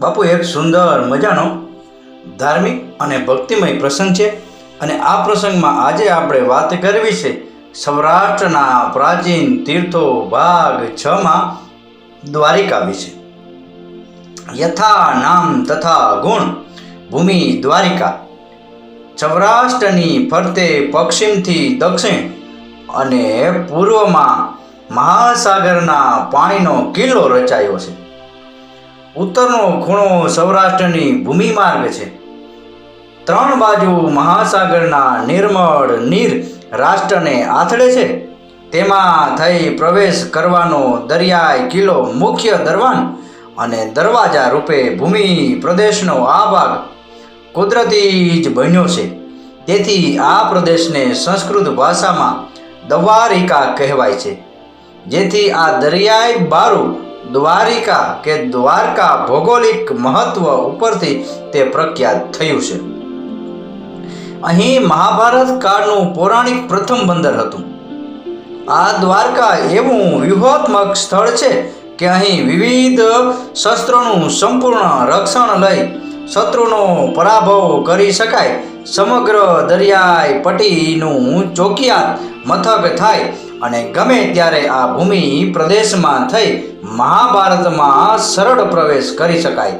બાપુ, એક સુંદર મજાનો ધાર્મિક અને ભક્તિમય પ્રસંગ છે અને આ પ્રસંગમાં આજે આપણે વાત કરવી છે સૌરાષ્ટ્રના પ્રાચીન તીર્થો ભાગ છમાં દ્વારિકા વિશે. યથા નામ તથા ગુણ ભૂમિ દ્વારિકા. સૌરાષ્ટ્રની ફરતે પશ્ચિમથી દક્ષિણ અને પૂર્વમાં મહાસાગરના પાણીનો કિલ્લો રચાયો છે. ઉત્તરનો ખૂણો સૌરાષ્ટ્રની ભૂમિ માર્ગ છે. ત્રણ બાજુ મહાસાગરના નિર્મળ નીર રાષ્ટ્રને આથડે છે. તેમાં થઈ પ્રવેશ કરવાનો દરિયાઈ કિલ્લો મુખ્ય દરવાન અને દરવાજા રૂપે ભૂમિ પ્રદેશનો આ ભાગ કુદરતી જ બન્યો છે. તેથી આ પ્રદેશને સંસ્કૃત ભાષામાં દ્વારિકા કહેવાય છે. જેથી આ દરિયાઈ બારું દ્વારિકા કે દ્વારકા ભૌગોલિક મહત્વ ઉપરથી તે પ્રખ્યાત થયું છે. અહીં મહાભારત કાળનું પૌરાણિક પ્રથમ બંદર હતું. આ દ્વારકા એવું વ્યૂહાત્મક સ્થળ છે કે અહીં વિવિધ શસ્ત્રોનું સંપૂર્ણ રક્ષણ લઈ શત્રુનો પરાભવ કરી શકાય. સમગ્ર દરિયાઈ પટ્ટીનું ચોકિયાત મથક થાય અને ગમે ત્યારે આ ભૂમિ પ્રદેશમાં થઈ, મહાભારતમાં સરળ પ્રવેશ કરી શકાય.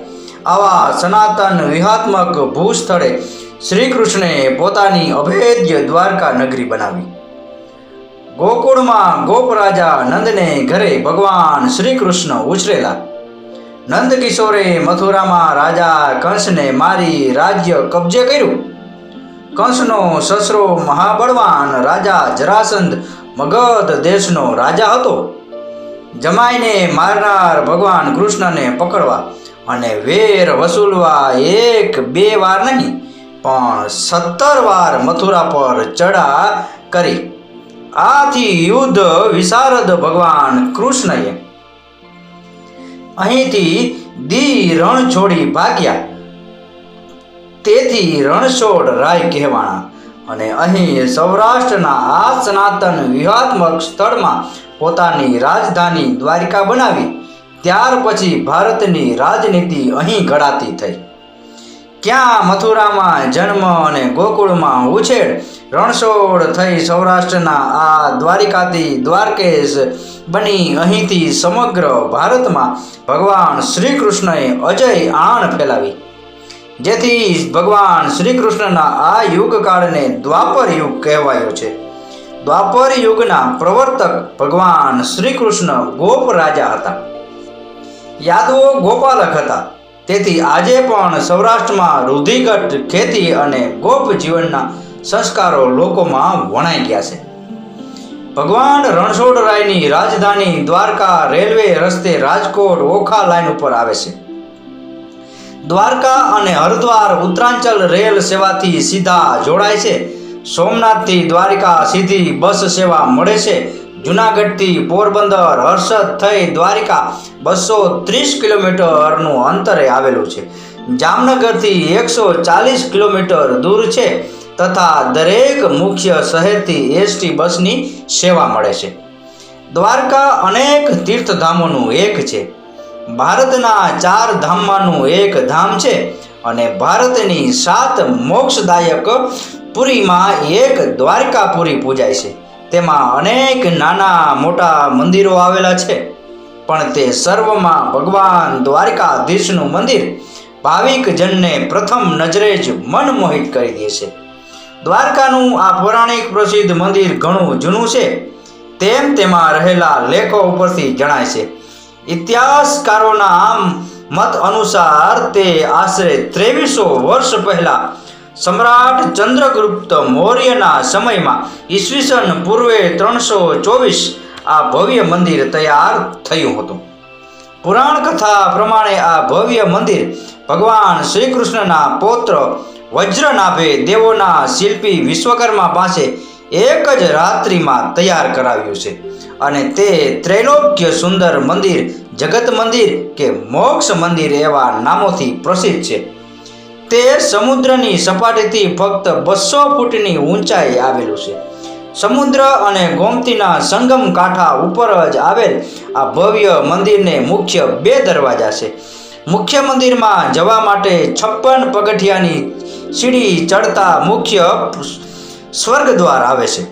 આવા સનાતન વિહાત્મક ભૂસ્થળે શ્રી કૃષ્ણે પોતાની અભેદ્ય દ્વારકા નગરી બનાવી. ગોકુળમાં ગોપરાજા નંદને ઘરે ભગવાન શ્રી કૃષ્ણ ઉછરેલા. નંદ કિશોરે મથુરામાં રાજા કંસને મારી રાજ્ય કબજે કર્યું. કંસનો સસરો મહાબળવાન રાજા જરાસંધ મગધ દેશનો રાજા હતો. જમાઈને મારનાર ભગવાન કૃષ્ણને પકડવા અને વેર વસૂલવા એક બે વાર નહીં, પણ સત્તર વાર મથુરા પર ચડા કરી. આથી યુદ્ધ વિશારદ ભગવાન કૃષ્ણએ અહીંથી દી રણ છોડી ભાગ્યા. તેથી રણછોડ રાય કહેવાણા અને અહીં સૌરાષ્ટ્રના આ સનાતન વ્યૂહાત્મક સ્થળમાં પોતાની રાજધાની દ્વારિકા બનાવી, ત્યાર પછી ભારતની રાજનીતિ અહીં ઘડાતી થઈ. ક્યાં મથુરામાં જન્મ અને ગોકુળમાં ઉછેર, રણછોડ થઈ સૌરાષ્ટ્રના આ દ્વારિકાથી દ્વારકેશ બની અહીંથી સમગ્ર ભારતમાં ભગવાન શ્રી કૃષ્ણએ અજય આણ ફેલાવી. જેથી ભગવાન શ્રી કૃષ્ણના આ યુગકાળને દ્વાપર યુગ કહેવાયો છે. દ્વાપર યુગના પ્રવર્તક ભગવાન શ્રી કૃષ્ણ ગોપ રાજા હતા. યાદવો ગોપાલક હતા. તેથી આજે પણ સૌરાષ્ટ્રમાં રૂઢિગત ખેતી અને ગોપ જીવનના સંસ્કારો લોકોમાં વણાઈ ગયા છે. ભગવાન રણછોડરાયની રાજધાની દ્વારકા રેલવે રસ્તે રાજકોટ ઓખા લાઇન ઉપર આવે છે. દ્વારકા અને હરિદ્વાર ઉત્તરાંચલ રેલ સેવાથી સીધા જોડાય છે. સોમનાથથી દ્વારિકા સીધી બસ સેવા મળે છે. જુનાગઢથી પોરબંદર હર્ષદ થઈ દ્વારિકા બસો ત્રીસ કિલોમીટરનું અંતરે આવેલું છે. જામનગરથી એકસો ચાલીસ કિલોમીટર દૂર છે તથા દરેક મુખ્ય શહેરથી એસટી બસની સેવા મળે છે. દ્વારકા અનેક તીર્થધામોનું એક છે. ભારતના ચાર ધામમાંનું એક ધામ છે અને ભારતની સાત મોક્ષદાયક પુરીમાં એક દ્વારકાપુરી પૂજાય છે. તેમાં અનેક નાના મોટા મંદિરો આવેલા છે. પણ તે સર્વમાં ભગવાન દ્વારકાધીશનું મંદિર ભાવિક જનને પ્રથમ નજરે જ મનમોહિત કરી દે છે. દ્વારકાનું આ પૌરાણિક પ્રસિદ્ધ મંદિર ઘણું જૂનું છે. તેમ તેમાં રહેલા લેખો ઉપરથી જણાય છે. ઇતિહાસકારોના મત અનુસાર તે આશરે ત્રેવીસો વર્ષ પહેલા સમ્રાટ ચંદ્રગુપ્ત મૌર્યના સમયમાં ઈસવીસન પૂર્વે ત્રણસો ચોવીસ આ ભવ્ય મંદિર તૈયાર થયું હતું. પુરાણ કથા પ્રમાણે આ ભવ્ય મંદિર ભગવાન શ્રી કૃષ્ણના પૌત્ર વજ્રનાભે દેવોના શિલ્પી વિશ્વકર્મા પાસે એક જ રાત્રિમાં તૈયાર કરાવ્યું છે. અને તે ત્રૈલોક્ય સુંદર મંદિર, જગત મંદિર કે મોક્ષ મંદિર એવા નામોથી પ્રસિદ્ધ છે. તે સમુદ્રની સપાટીથી ફક્ત બસો ફૂટની ઊંચાઈ આવેલું છે. સમુદ્ર અને ગોમતીના સંગમ કાંઠા ઉપર જ આવેલ આ ભવ્ય મંદિરને મુખ્ય બે દરવાજા છે. મુખ્ય મંદિરમાં જવા માટે છપ્પન પગથિયાની સીડી ચડતા મુખ્ય સ્વર્ગ દ્વાર આવે છે.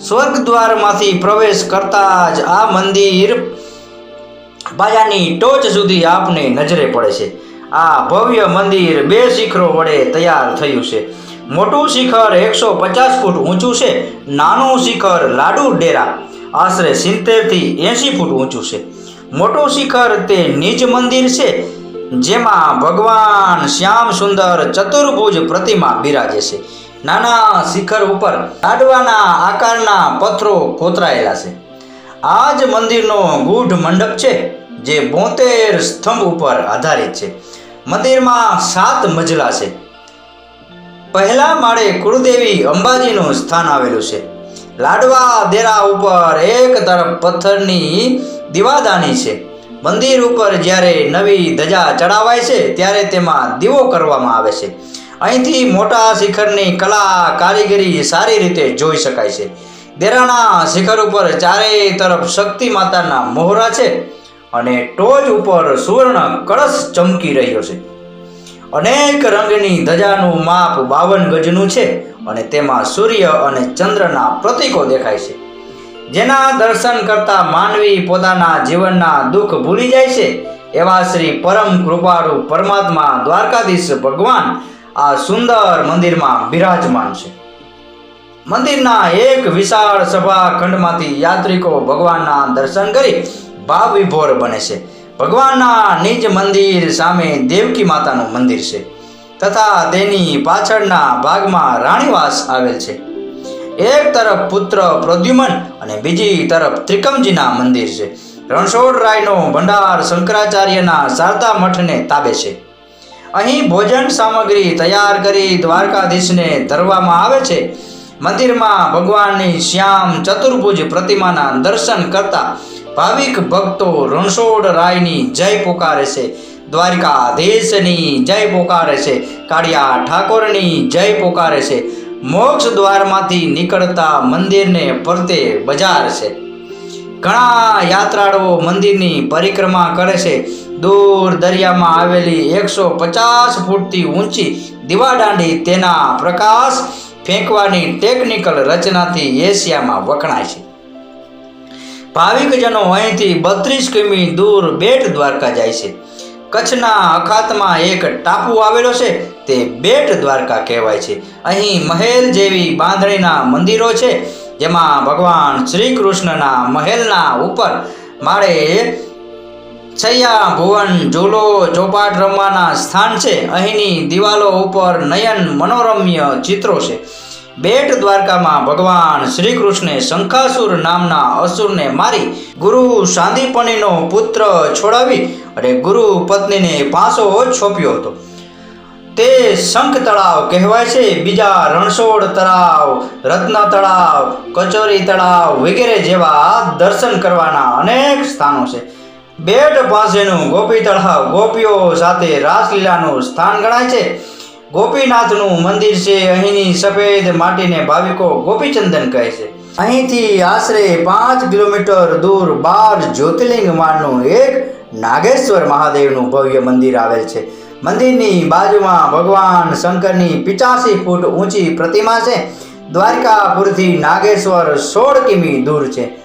સ્વર્ગ દ્વારમાંથી પ્રવેશ કરતા જ આ મંદિર બાજાની ટોચ સુધી આપને નજરે પડે છે. આ ભવ્ય મંદિર બે શિખરો વડે તૈયાર થયું છે. મોટું શિખર એકસો પચાસ ફૂટ ઊંચું છે, નાનું શિખર લાડુ ડેરા, આશરે સિત્તેરથી એંશી ફૂટ ઊંચું છે. મોટું શિખર તે નિજ મંદિર છે, જેમાં ભગવાન શ્યામ સુંદર ચતુર્ભુજ પ્રતિમા બિરાજે છે. નાના શિખર ઉપર લાડવાના આકારના પથ્થરો કોતરાયેલા છે. આ જ મંદિરનો ગૂઢ મંડપ છે, જે બોતેર સ્તંભ ઉપર આધારિત છે. મંદિરમાં સાત મજલા છે. પહેલા માળે કુળદેવી અંબાજીનું સ્થાન આવેલું છે. લાડવા દેરા ઉપર એક તરફ પથ્થરની દીવાદાની છે. મંદિર ઉપર જ્યારે નવી ધજા ચડાવાય છે, ત્યારે તેમાં દીવો કરવામાં આવે છે. અહીંથી મોટા શિખરની કલા કારીગરી સારી રીતે જોઈ શકાય છે. દેરાના શિખર ઉપર ચારેય તરફ શક્તિ માતાના મોહરા છે અને ટોચ ઉપર સુવર્ણ કળશ ચમકી રહ્યો છે. અનેક રંગની ધજાનું માપ બાવન ગજનું છે અને તેમાં સૂર્ય અને ચંદ્રના પ્રતીકો દેખાય છે. જેના દર્શન કરતા માનવી પોતાના જીવનના દુઃખ ભૂલી જાય છે. એવા શ્રી પરમ કૃપાળુ પરમાત્મા દ્વારકાધીશ ભગવાન આ સુંદર મંદિરમાં બિરાજમાન છે. મંદિરના એક વિશાળ સભા ખંડમાંથી યાત્રિકો ભગવાનના દર્શન કરી ભાવ વિભોર બને છે. ભગવાનના નિજ મંદિર સામે દેવકી માતાનું મંદિર છે તથા તેની પાછળના ભાગમાં રાણીવાસ આવેલ છે. એક તરફ પુત્ર પ્રદ્યુમન અને બીજી તરફ ત્રિકમજીના મંદિર છે. રણછોડરાયનો ભંડાર શંકરાચાર્યના શારદા મઠને તાબે છે. અહીં ભોજન સામગ્રી તૈયાર કરી દ્વારકાધીશને ધરવામાં આવે છે. મંદિરમાં ભગવાનની શ્યામ ચતુર્ભુજ પ્રતિમાના દર્શન કરતા ભાવિક ભક્તો રણછોડરાયની જય પોકારે છે. દ્વારકાધીશની જય પોકારે છે. કાળિયા ઠાકોરની જય પોકારે છે. મોક્ષ દ્વારમાંથી નીકળતા મંદિરને ફરતે બજાર છે. ઘણા યાત્રાળુઓ મંદિરની પરિક્રમા કરે છે. દૂર દરિયામાં આવેલી એકસો પચાસ ફૂટથી ઊંચી દીવાદાંડી તેના પ્રકાશ ફેંકવાની ટેકનિકલ રચનાથી એશિયામાં વખણાય છે. ભાવિકજનો અહીંથી બત્રીસ કિમી દૂર બેટ દ્વારકા જાય છે. કચ્છના અખાતમાં એક ટાપુ આવેલો છે, તે બેટ દ્વારકા કહેવાય છે. અહીં મહેલ જેવી બાંધણીના મંદિરો છે. જેમાં ભગવાન શ્રી કૃષ્ણના મહેલના ઉપર માળે છૈયા ભુવન ઝૂલો ચોપાટ રમવાના સ્થાન છે. અહીંની દિવાલો ઉપર નયન મનોરમ્ય ચિત્રો છે. બેટ દ્વારકામાં ભગવાન શ્રી કૃષ્ણે શંખાસુર નામના અસુરને મારી ગુરુ સાંદીપણીનો પુત્ર છોડાવી અને ગુરુ પત્નીને પાસો છોપ્યો હતો. તે શંખ તળાવ કહેવાય છે. બીજા રણછોડ તળાવ, રત્ન તળાવ, કચોરી તળાવ વગેરે જેવા દર્શન કરવાના અનેક સ્થાનો છે. બેટ પાસેનું ગોપી તળાવ ગોપીઓ સાથે રાસલીલાનું સ્થાન ગણાય છે. ગોપીનાથનું મંદિર છે. અહીંની સફેદ માટીને ભાવિકો ગોપીચંદન કહે છે. અહીંથી આશરે પાંચ કિલોમીટર દૂર બાર જ્યોતિર્લિંગ માનનું એક નાગેશ્વર મહાદેવનું ભવ્ય મંદિર આવેલ છે. મંદિરની બાજુમાં ભગવાન શંકરની પિચાસી ફૂટ ઊંચી પ્રતિમા છે. દ્વારકાપુરથી નાગેશ્વર સોળ કિમી દૂર છે.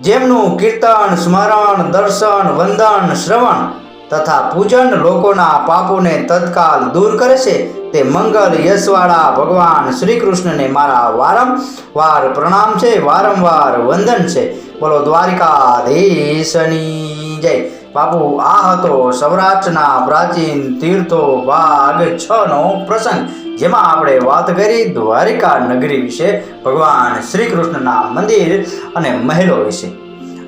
જેમનું કીર્તન, સ્મરણ, દર્શન, વંદન, શ્રવણ તથા પૂજન લોકોના પાપોને તત્કાલ દૂર કરે છે. તે મંગલ યશવાળા ભગવાન શ્રી કૃષ્ણને મારા વારંવાર પ્રણામ છે. વારંવાર વંદન છે. બોલો દ્વારિકાધીશની જય. બાપુ, આ હતો સૌરાષ્ટ્રના પ્રાચીન તીર્થો ભાગ છ નો પ્રસંગ, જેમાં આપણે વાત કરી દ્વારિકા નગરી વિશે, ભગવાન શ્રી કૃષ્ણના મંદિર અને મહેલો વિશે.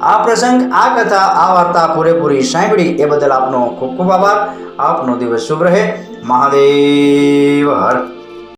આ પ્રસંગ, આ કથા, આ વાર્તા પૂરેપૂરી સાંભળી, એ બદલ આપનો ખૂબ ખૂબ આભાર. આપનો દિવસ શુભ રહે. મહાદેવ હર.